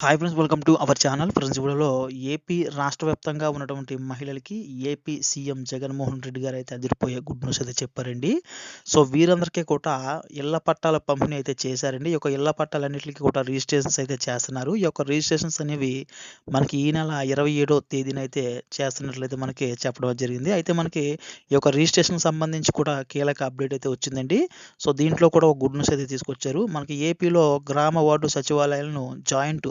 Hi friends welcome to our channel friends వీడియోలో AP రాష్ట్ర వ్యాప్తంగా ఉన్నటువంటి మహిళలకి ఏపీ సీఎం జగన్మోహన్ రెడ్డి గారు అయితే అదిరిపోయే గుడ్ న్యూస్ అయితే చెప్పారండి. సో వీరందరికీ కూడా ఇళ్ళ పట్టాల పంపిణీ అయితే చేశారండి. ఈ యొక్క ఇళ్ళ పట్టాలన్నింటికి కూడా రిజిస్ట్రేషన్స్ అయితే చేస్తున్నారు. ఈ యొక్క రిజిస్ట్రేషన్స్ అనేవి మనకి ఈ నెల ఇరవై ఏడో తేదీన అయితే చేస్తున్నట్లయితే మనకి చెప్పడం జరిగింది. అయితే మనకి ఈ యొక్క రిజిస్ట్రేషన్ సంబంధించి కూడా కీలక అప్డేట్ అయితే వచ్చిందండి. సో దీంట్లో కూడా ఒక గుడ్ న్యూస్ అయితే తీసుకొచ్చారు. మనకి ఏపీలో గ్రామ వార్డు సచివాలయాలను జాయింట్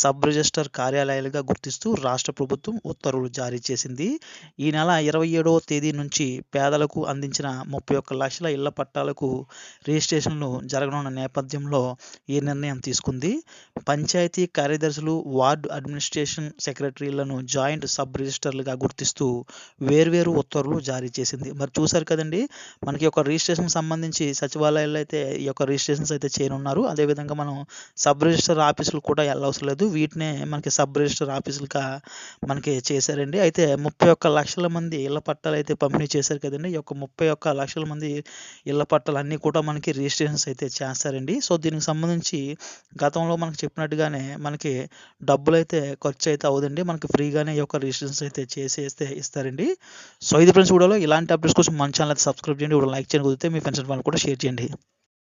సబ్ రిజిస్టర్ కార్యాలయాలుగా గుర్తిస్తూ రాష్ట్ర ప్రభుత్వం ఉత్తర్వులు జారీ చేసింది. ఈ నెల ఇరవై ఏడవ తేదీ నుంచి పేదలకు అందించిన ముప్పై ఒక్క లక్షల ఇళ్ళ పట్టాలకు రిజిస్ట్రేషన్లు జరగనున్న నేపథ్యంలో ఈ నిర్ణయం తీసుకుంది. పంచాయతీ కార్యదర్శులు వార్డు అడ్మినిస్ట్రేషన్ సెక్రటరీలను జాయింట్ సబ్ రిజిస్టర్లుగా గుర్తిస్తూ వేర్వేరు ఉత్తర్వులు జారీ చేసింది. మరి చూశారు కదండి మనకి ఒక రిజిస్ట్రేషన్ సంబంధించి సచివాలయాల్లో అయితే ఈ యొక్క రిజిస్ట్రేషన్స్ అయితే చేయనున్నారు. అదేవిధంగా మనం సబ్ రిజిస్టర్ ఆఫీసులు కూడా వెళ్ళవసరం లేదు. లేదు వీటినే మనకి సబ్ రిజిస్టర్ ఆఫీసులుగా మనకి చేశారండి. అయితే ముప్పై ఒక్క లక్షల మంది ఇళ్ళ పట్టాలు అయితే పంపిణీ చేశారు కదండి. ఈ యొక్క ముప్పై ఒక్క లక్షల మంది ఇళ్ళ పట్టాలు అన్నీ కూడా మనకి రిజిస్ట్రేషన్స్ అయితే చేస్తారండి. సో దీనికి సంబంధించి గతంలో మనకు చెప్పినట్టుగానే మనకి డబ్బులు అయితే ఖర్చు అయితే అవుదండి మనకి ఫ్రీగానే ఈ యొక్క రిజిస్ట్రేషన్స్ అయితే చేసేస్తే ఇస్తారండి. సో ఇది ఫ్రెండ్స్ వీడియోలో ఇలాంటి అప్డేట్స్ కోసం మన ఛానల్ అయితే సబ్స్క్రైబ్ చేయండి. వీడియో లైక్ చేయండి. కుదిరితే మీ ఫ్రెండ్స్ వాళ్ళు కూడా షేర్ చేయండి.